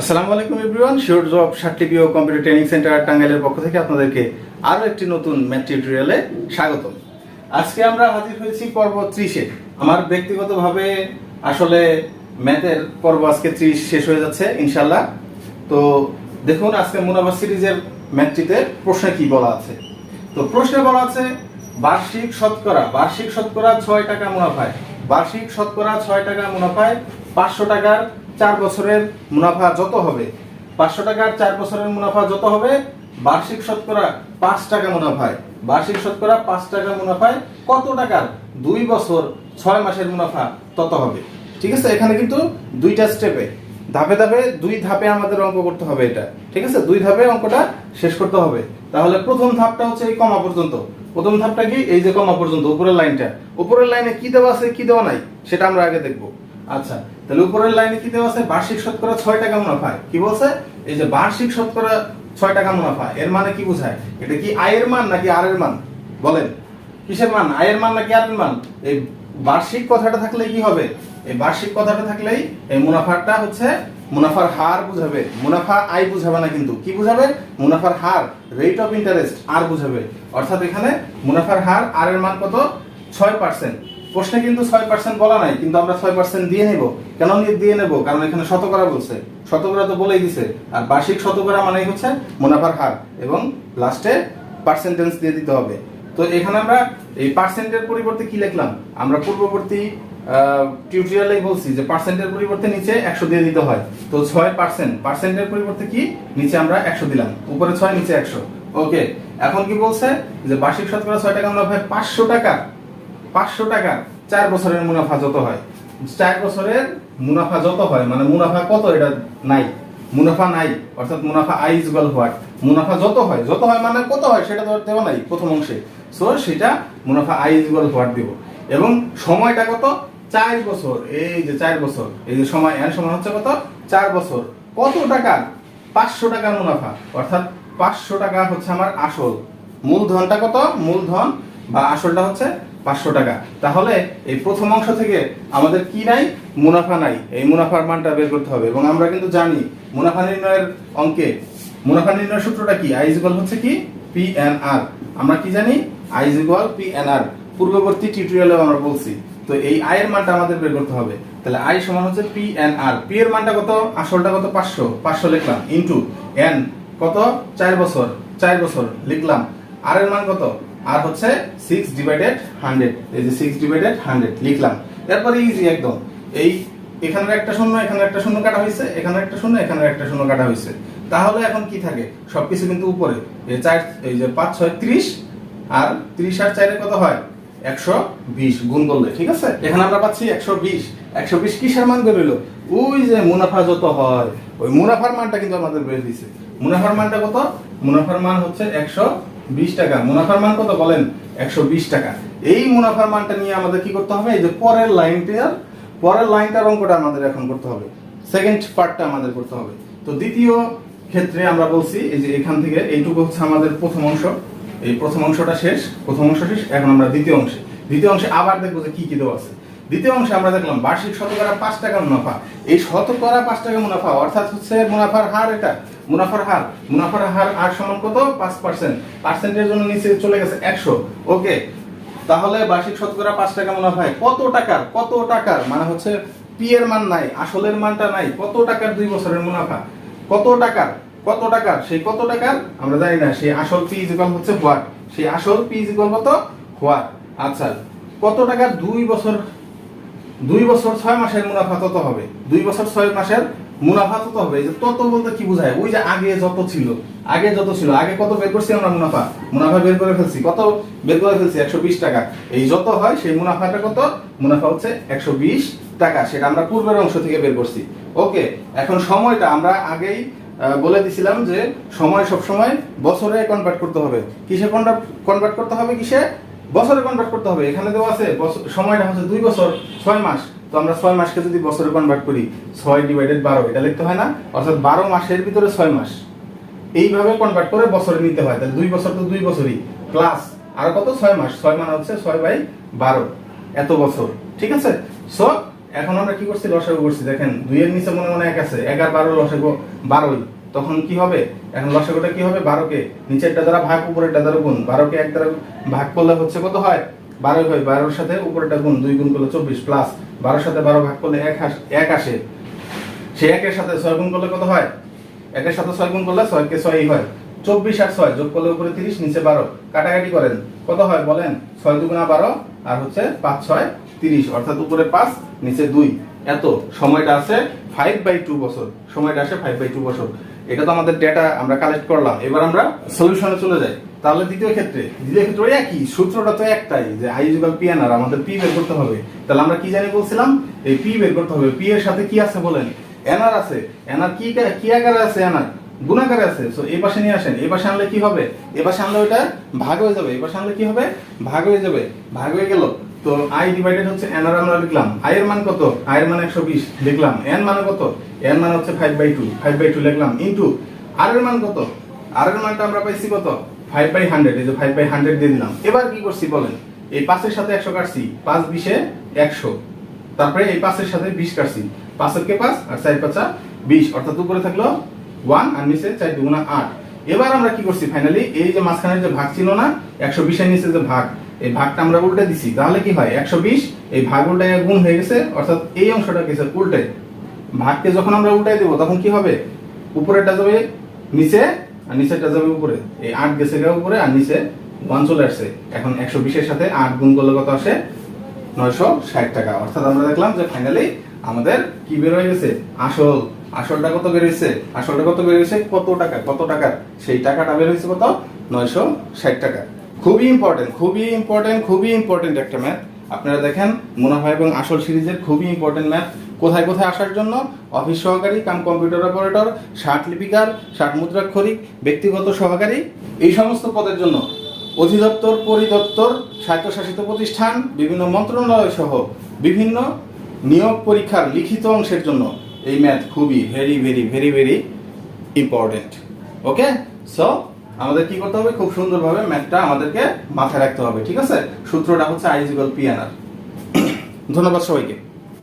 আসসালামু আলাইকুম everyone sure job সার্টিফিও কম্পিউটার ট্রেনিং সেন্টার টাঙ্গাইলের পক্ষ থেকে আপনাদেরকে আরও একটি নতুন ম্যাথ টিউটোরিয়ালে স্বাগতম। আজকে আমরা হাজির হয়েছি পর্ব ত্রিশে। আমার ব্যক্তিগতভাবে আসলে ম্যাথের পর্ব আজকে ত্রিশ শেষ হয়ে যাচ্ছে ইনশাল্লাহ তো দেখুন, আজকে মুনাফা সিরিজের ম্যাথটিতে প্রশ্নে কি বলা আছে? তো প্রশ্নে বলা আছে, বার্ষিক শতকরা বার্ষিক শতকরা ছয় টাকা মুনাফায়, বার্ষিক শতকরা ছয় টাকা মুনাফায় পাঁচশো টাকার চার বছরের মুনাফা যত হবে, পাঁচশো টাকার চার বছরের মুনাফা যত হবে, বার্ষিক শতকরা পাঁচ টাকা মুনাফায়। বার্ষিক শতকরা পাঁচ টাকা মুনাফায় কত টাকার? দুই বছর, ছয় মাসের মুনাফা তত হবে। ঠিক আছে? এখানে কিন্তু দুইটা স্টেপে ধাপে ধাপে দুই ধাপে আমাদের অঙ্ক করতে হবে এটা। ঠিক আছে? দুই ধাপে অঙ্কটা শেষ করতে হবে। তাহলে প্রথম ধাপটা হচ্ছে এই কমা পর্যন্ত। প্রথম ধাপটা কি? এই যে কমা পর্যন্ত, উপরের লাইনটা। উপরের লাইনে কি দেওয়া আছে, কি দেওয়া নাই, সেটা আমরা আগে দেখব। আচ্ছা তাহলে উপরের লাইনে কি দেওয়া আছে? বার্ষিক শতকরা ছয় টাকা মুনাফা। কি বলছে? এই যে বার্ষিক শতকরা ছয় টাকা মুনাফা, এর মানে কি বোঝায়? এটা কি আয়ের মান নাকি আর এর মান? বলেন। কিসের মান? আয়ের মান নাকি আর এর মান? এই বার্ষিক কথাটা থাকলে কি হবে? এই বার্ষিক কথাটা থাকলেই এই মুনাফাটা হচ্ছে মুনাফার হার বুঝাবে। মুনাফা আয় বুঝাবে না কিন্তু। কি বুঝাবে? মুনাফার হার রেট অফ ইন্টারেস্ট আর বুঝাবে। অর্থাৎ এখানে মুনাফার হার আর এর মান কত? ছয় পার্সেন্ট প্রশ্নে কিন্তু ছয় পার্সেন্ট বলা নাই, কিন্তু আমরা ছয় পার্সেন্ট দিয়ে নেব। কেন দিয়ে নেব? কারণ এখানে শতকরা বলছে। শতকরা তো বলেই দিছে। আর বার্ষিক শতকরা মানে হচ্ছে মুনাফার হার এবং লাস্টে পার্সেন্টেজ দিয়ে দিতে হবে। তো এখানে আমরা এই পার্সেন্টের পরিবর্তে কি লিখলাম? আমরা পূর্ববর্তী টিউটোরিয়ালে বলছি যে পার্সেন্টের পরিবর্তে নিচে একশো দিয়ে দিতে হয়। তো ছয় পার্সেন্ট পার্সেন্টের পরিবর্তে কি? নিচে আমরা একশো দিলাম। উপরে ছয়, নিচে একশো। ওকে এখন কি বলছে? যে বার্ষিক শতকরা ছয় টাকা আমরা ভাই পাঁচশো টাকা পাঁচশো টাকা চার বছরের মুনাফা যত হয়। চার বছরের মুনাফা যত হয় মানে মুনাফা কত এটা নাই। মুনাফা নাই, অর্থাৎ মুনাফা আই ইজ ইকুয়াল হোয়াট মুনাফা যত হয় যত হয় মানে কত হয় সেটা তো দেওয়া নাই প্রথম অংশে। সো সেটা মুনাফা আই ইজ ইকুয়াল হোয়াট দিব। এবং সময়টা কত? চার বছর। এই যে চার বছর, এই যে সময় এর সময় হচ্ছে কত? চার বছর। কত টাকা পাঁচশো টাকার মুনাফা। অর্থাৎ পাঁচশো টাকা হচ্ছে আমার আসল। মূলধনটা কত? মূলধন। বা আসলটা হচ্ছে পাঁচশো টাকা। তাহলে এই প্রথম অংশ থেকে আমাদের কি নাই? মুনাফা নাই। এই মুনাফার মানটা বের করতে হবে। এবং আমরা কিন্তু জানি মুনাফা নির্ণয়ের অঙ্কে, মুনাফা নির্ণয়ের সূত্রটা কি? আই ইকুয়াল হচ্ছে কি? পি এন আর আমরা কি জানি? I equal P N R পূর্ববর্তী টিউটোরিয়ালে আমরা বলছি। তো এই আয়ের মানটা আমাদের বের করতে হবে। তাহলে আই সমান হচ্ছে পি এন আর পি এর মানটা কত? আসলটা কত? পাঁচশো। পাঁচশো লিখলাম। ইন্টু এন কত? চার বছর। চার বছর। লিখলাম। আর এর মান কত? আর হচ্ছে সিক্স ডিভাইডেড হান্ড্রেড এই যে সিক্স ডিভাইডেড হান্ড্রেড লিখলাম। এরপরে ইজি একদম। এই এখানের একটা শূন্য এখানে একটা শূন্য কাটা হয়েছে এখানে একটা শূন্য এখানে একটা শূন্য কাটা হয়েছে। তাহলে এখন কি থাকে? সবকিছু কিন্তু উপরে। এই চার, এই যে পাঁচ, ছয়, ত্রিশ, আর ত্রিশ আর চারে কত হয়? একশো বিশ গুণ করলে, ঠিক আছে? এখানে আমরা পাচ্ছি একশো বিশ। একশো বিশ কিসের মান বেরোলো ওই যে মুনাফা যত হয়, ওই মুনাফার মানটা কিন্তু আমাদের বের দিছে। মুনাফার মানটা কত? মুনাফার মান হচ্ছে একশো বিশ টাকা। মুনাফার মান কত বলেন? একশো বিশ টাকা। এই মুনাফার মানটা নিয়ে আমাদের কি করতে হবে? এই যে পরের লাইনটার পরের লাইনটার অঙ্কটা আমাদের এখন করতে হবে। সেকেন্ড পার্টটা আমাদের করতে হবে। তো দ্বিতীয় ক্ষেত্রে আমরা বলছি, এই যে এখান থেকে এইটুকু হচ্ছে আমাদের প্রথম অংশ। এই প্রথম অংশটা শেষ, প্রথম অংশ শেষ, এখন আমরা দ্বিতীয় অংশে। দ্বিতীয় অংশে আবার দেখব যে কি কি দেওয়া আছে। দ্বিতীয় অংশে আমরা দেখলাম বার্ষিক শতকরা পাঁচ টাকা মুনাফা। এই শতকরা পাঁচ টাকা মুনাফা অর্থাৎ হচ্ছে মুনাফার হার এটা। মুনাফার হার। মুনাফার হার আর সমান কত? পাঁচ পার্সেন্ট পার্সেন্টের জন্য নিচে চলে গেছে একশো। ওকে। তাহলে বার্ষিক শতকরা পাঁচ টাকা মুনাফায় কত টাকার? কত টাকার? মানে হচ্ছে পি এর মান নাই, আসলের মানটা নাই। কত টাকার দুই বছরের মুনাফা? কত টাকার? কত টাকার? সেই কত টাকার? আমরা জানি না। সেই আসল পি ইজিকল হচ্ছে হোয়াট? সেই আসল পি ইজিকল কত? হোয়াট? আচ্ছা। কত টাকার দুই বছর দুই বছর ছয় মাসের মুনাফা তত হবে। দুই বছর ছয় মাসের মুনাফা তত হবে। যে তত বলতে কি বোঝায়? ওই যে আগে যত ছিল, আগে যত ছিল, আগে কত বের করছি আমরা মুনাফা? মুনাফা বের করে ফেলছি। কত বের করে ফেলছি? একশো বিশ টাকা। এই যত হয়, সেই মুনাফাটা কত? মুনাফা হচ্ছে একশো বিশ টাকা। সেটা আমরা পূর্বের অংশ থেকে বের করছি। ওকে, এখন সময়টা আমরা আগেই বলে দিছিলাম যে সময় সব সময় বছরে কনভার্ট করতে হবে। কিসে কনভার্ট করতে হবে? কিসে? বছরে কনভার্ট করতে হবে, এখানে দেওয়া আছে সময়টা হচ্ছে দুই বছর, ছয় মাস। তো আমরা ছয় মাসকে যদি বছরে কনভার্ট করি, ছয় ডিভাইডেড বারো, এটা লিখতে হয় না? অর্থাৎ বারো মাসের ভিতরে ছয় মাস। এইভাবে কনভার্ট করে বছরে নিতে হয়, তাহলে দুই বছর তো দুই বছরই। প্লাস আর কত? ছয় মাস। ছয় মানে হচ্ছে ছয় বাই বারো। এত বছর। ঠিক আছে? সো এখন আমরা কি করছি? লসাগু করছি। দেখেন, দুইয়ের নিচে মনে মনে এক আছে। এক আর বারো, লসাগু বারোই। তখন কি হবে? এখন লসাগুটা কি হবে? বারোকে। নিচেরটা দ্বারা ভাগ, উপরেরটা দ্বারা গুণ। বারোকে এক দ্বারা ভাগ করলে হচ্ছে কত হয়? বারোই হয়। বারোর সাথে উপরেরটা গুণ, দুই গুণ করলে চব্বিশ প্লাস বারোর সাথে বারো ভাগ করলে এক এক আসে। সে একের সাথে ছয় গুণ করলে কত হয়? একের সাথে ছয় গুণ করলে ছয়কে ছয়ই হয়। চব্বিশ আর ছয় যোগ করলে উপরে তিরিশ, নিচে বারো। কাটাকাটি করেন। কত হয় বলেন? ছয় দুগুণা বারো আর হচ্ছে পাঁচ, ছয়, তিরিশ। অর্থাৎ উপরে পাঁচ, নিচে দুই। এত। সময়টা আছে ফাইভ বাই টু বছর। সময়টা আসে ফাইভ বাই টু বছর। এটা তো আমাদের ডেটা আমরা কালেক্ট করলাম। এবার আমরা সলিউশনে চলে যাই। তাহলে দ্বিতীয় ক্ষেত্রে দ্বিতীয় ক্ষেত্রে ওই একই, সূত্রটা তো একটাই যে আই ইকুয়াল পি আর আমাদের পি বের করতে হবে। তাহলে আমরা কি জানি বলছিলাম? এই পি বের করতে হবে। পি এর সাথে কি আছে বলেন? এনআর আছে। এনআর কি কি আকারে আছে এনআর গুণাকারে আছে। সো এই পাশে নিয়ে আসেন। এই পাশে আনলে কি হবে? এ পাশে আনলে ওটা ভাগ হয়ে যাবে। এই পাশে আনলে কি হবে? ভাগ হয়ে যাবে। ভাগ হয়ে গেল। তো আই ডিভাইডেড হচ্ছে এনআর আমরা লিখলাম আই এর মান কত? আই এর মান একশো বিশ। লিখলাম এন মানে কত? এন মানে হচ্ছে five by two five by two লিখলাম ইন্টু আর এর মান কত? আর এর মানটা আমরা পাইছি কত? ফাইভ বাই হান্ড্রেড এই যে ফাইভ বাই হান্ড্রেড দিয়ে দিলাম। এবার কি করছি বলেন? এই পাঁচের সাথে একশো কাটছি। পাঁচ বিশে একশো। তারপরে এই পাঁচের সাথে বিশ কাটছি। পাঁচের কে পাঁচ? আর চার পাঁচা বিশ। অর্থাৎ উপরে থাকল ওয়ান আর নিচে চার দুগুণা আট। এবার আমরা কি করছি ফাইনালি এই যে মাঝখানের যে ভাগ ছিল না, একশো বিশের নিচে যে ভাগ এই ভাগটা আমরা উল্টে দিছি। তাহলে কি হয়? একশো বিশ, এই ভাগ উল্টায় গুণ হয়ে গেছে, অর্থাৎ এই অংশটা গেছে উল্টে। ভাগকে যখন আমরা উল্টাই দেবো, তখন কি হবে? উপরেরটা যাবে নিচে আর নিচেরটা যাবে উপরে। এই আট গেছে উপরে আর নিচে ওয়ান চলে আসছে। এখন একশো বিশের সাথে আট গুণ করলে কত আসে? নয়শো ষাট টাকা। অর্থাৎ আমরা দেখলাম যে ফাইনালি আমাদের কি বের হয়ে গেছে? আসল। আসলটা কত বের হয়েছে? আসলটা কত বের হয়েছে? কত টাকা? কত টাকার? সেই টাকাটা বের হয়েছে কত? নয়শো ষাট টাকা। খুবই ইম্পর্টেন্ট খুবই ইম্পর্টেন্ট খুবই ইম্পর্টেন্ট একটা ম্যাথ আপনারা দেখেন, মুনাফা এবং আসল সিরিজের খুবই ইম্পর্টেন্ট ম্যাথ কোথায় কোথায় আসার জন্য? অফিস সহকারী, কাম কম্পিউটার অপারেটর ষাট লিপিকার, ষাট মুদ্রাক্ষরিক, ব্যক্তিগত সহকারী, এই সমস্ত পদের জন্য অধিদপ্তর, পরিদপ্তর, স্বায়ত্তশাসিত প্রতিষ্ঠান, বিভিন্ন মন্ত্রণালয় সহ বিভিন্ন নিয়োগ পরীক্ষার লিখিত অংশের জন্য এই ম্যাথ খুবই very very very very important okay so আমাদের কি করতে হবে? খুব সুন্দরভাবে ম্যাথটা আমাদেরকে মাথায় রাখতে হবে, ঠিক আছে? সূত্রটা হচ্ছে আইজিক্যাল পিএনআর ধন্যবাদ সবাইকে।